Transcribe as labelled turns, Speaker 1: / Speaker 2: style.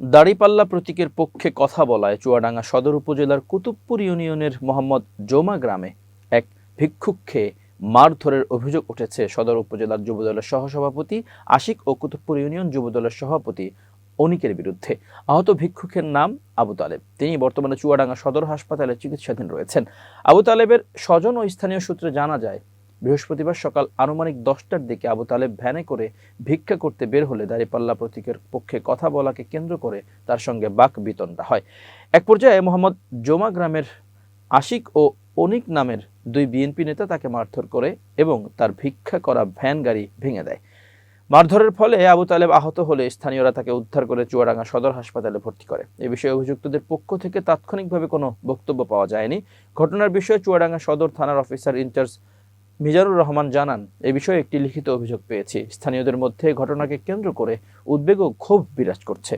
Speaker 1: দাড়িপাল্লা প্রতীকের পক্ষে কথা বলায় চুয়াডাঙ্গা সদর উপজেলার কুতুবপুর ইউনিয়নের মোহাম্মদ জোমা গ্রামে এক ভিক্ষুককে মারধরের অভিযোগ উঠেছে সদর উপজেলার যুবদলের সহসভাপতি আশিক ও কুতুবপুর ইউনিয়ন যুবদলের সভাপতি অনিকের বিরুদ্ধে। আহত ভিক্ষুকের নাম আবু তালেব। তিনি বর্তমানে চুয়াডাঙ্গা সদর হাসপাতালে চিকিৎসাধীন রয়েছেন। আবু তালেবের স্বজন ও স্থানীয় সূত্রে জানা যায় বৃহস্পতিবার সকাল আনুমানিক দশটার দিকে আবু তালেব ভ্যানে করে ভিক্ষা করতে বের হলে দাঁড়িপাল্লা প্রতীকের পক্ষে কথা বলাকে কেন্দ্র করে তার সঙ্গে বাক বিতণ্ডা হয়। এক পর্যায়ে মোহাম্মদ জোমা গ্রামের আশিক ও অনিক নামের দুই বিএনপি নেতা তাকে মারধর করে এবং তার ভিক্ষা করা ভ্যান গাড়ি ভেঙে দেয়। মারধরের ফলে আবু তালেব আহত হলে স্থানীয়রা তাকে উদ্ধার করে চুয়াডাঙ্গা সদর হাসপাতালে ভর্তি করে। এ বিষয়ে অভিযুক্তদের পক্ষ থেকে তাৎক্ষণিকভাবে কোনো বক্তব্য পাওয়া যায়নি। ঘটনার বিষয়ে চুয়াডাঙ্গা সদর থানার অফিসার ইনচার্জ মিজানুর রহমান জানান, এ বিষয়ে একটি লিখিত অভিযোগ পেয়েছি। স্থানীয়দের মধ্যে ঘটনাকে কেন্দ্র করে উদ্বেগ ও ক্ষোভ বিরাজ করছে।